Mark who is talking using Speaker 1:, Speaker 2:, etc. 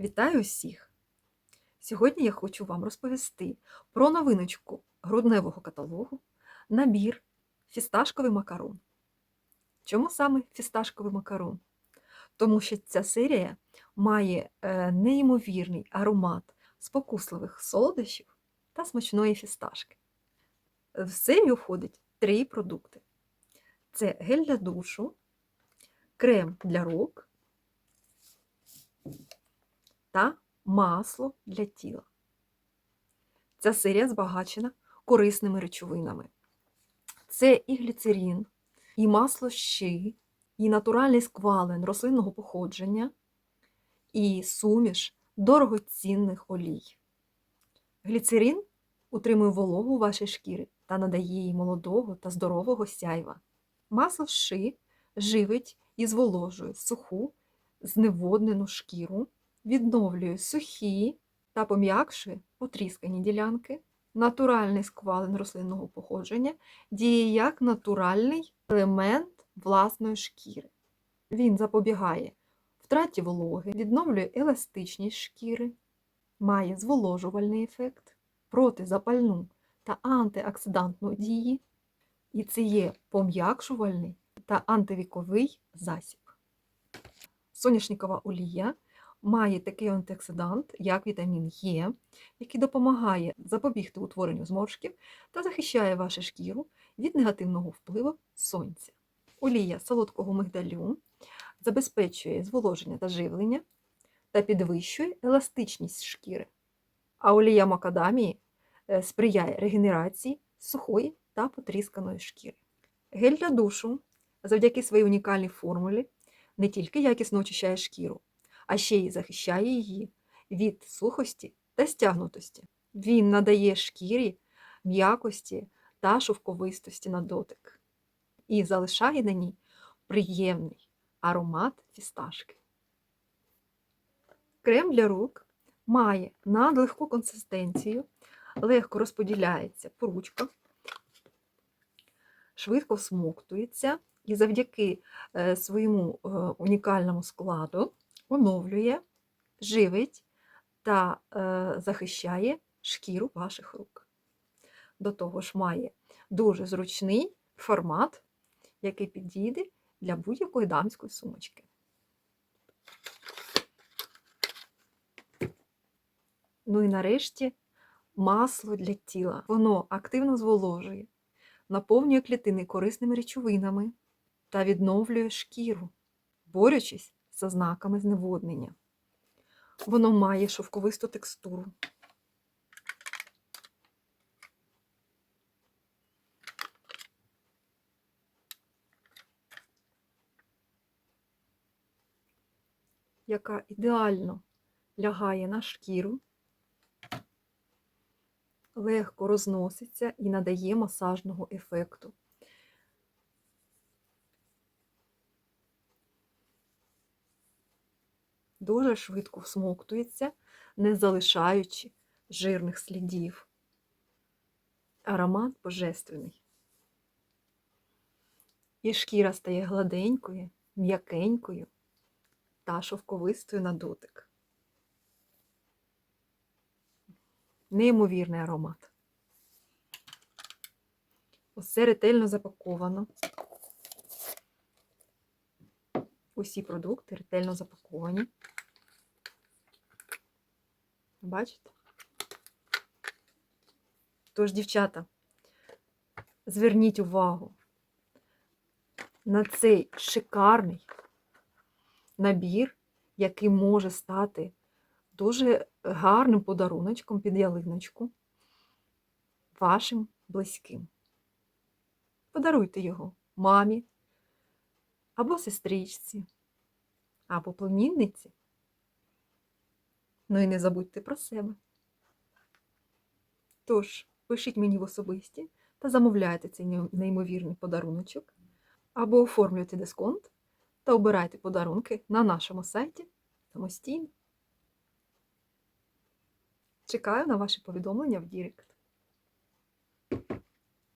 Speaker 1: Вітаю усіх! Сьогодні я хочу вам розповісти про новиночку грудневого каталогу набір фісташковий макарон. Чому саме фісташковий макарон? Тому що ця серія має е, неймовірний аромат спокусливих солодощів та смачної фісташки. В серію входить три продукти: це гель для душу, крем для рук та масло для тіла. Ця серія збагачена корисними речовинами. Це і гліцерин, і масло щи, і натуральний сквален рослинного походження, і суміш дорогоцінних олій. Гліцерин утримує вологу вашої шкіри та надає їй молодого та здорового сяйва. Масло ши живить і зволожує суху, зневоднену шкіру, відновлює сухі та пом'якшує потріскані ділянки. Натуральний сквален рослинного походження діє як натуральний елемент власної шкіри. Він запобігає втраті вологи, відновлює еластичність шкіри, має зволожувальний ефект, протизапальну та антиоксидантну дії, і це є пом'якшувальний та антивіковий засіб. Соняшникова олія має такий антиоксидант, як вітамін Е, який допомагає запобігти утворенню зморшків та захищає вашу шкіру від негативного впливу сонця. Олія солодкого мигдалю забезпечує зволоження та живлення та підвищує еластичність шкіри. А олія макадамії е, сприяє регенерації сухої та потрісканої шкіри. Гель для душу завдяки своїй унікальній формулі не тільки якісно очищає шкіру, а ще й захищає її від сухості та стягнутості. Він надає шкірі м'якості та шовковистості на дотик і залишає на ній приємний аромат фісташки. Крем для рук має надлегку консистенцію, легко розподіляється по ручках, швидко всмоктується і завдяки е, своєму е, унікальному складу оновлює, живить та е, захищає шкіру ваших рук. До того ж, має дуже зручний формат, який підійде для будь-якої дамської сумочки. Ну і нарешті масло для тіла. Воно активно зволожує, наповнює клітини корисними речовинами та відновлює шкіру, борючись з ознаками зневоднення. Воно має шовковисту текстуру. яка ідеально лягає на шкіру, легко розноситься і надає масажного ефекту. Дуже швидко всмоктується, не залишаючи жирних слідів. Аромат божественний. І шкіра стає гладенькою, м'якенькою та шовковистою на дотик. Неймовірний аромат. Усе ретельно запаковано. Усі продукти ретельно запаковані. Бачите? Тож, дівчата, зверніть увагу на цей шикарний набір, який може стати дуже гарним подаруночком під ялиночку вашим близьким. Подаруйте його мамі, або сестричці, або племінниці. Ну і не забудьте про себе. Тож, пишіть мені в особисті та замовляйте цей неймовірний подаруночок, або оформлюйте дисконт та обирайте подарунки на нашому сайті самостійно. Чекаю на ваші повідомлення в Дірект.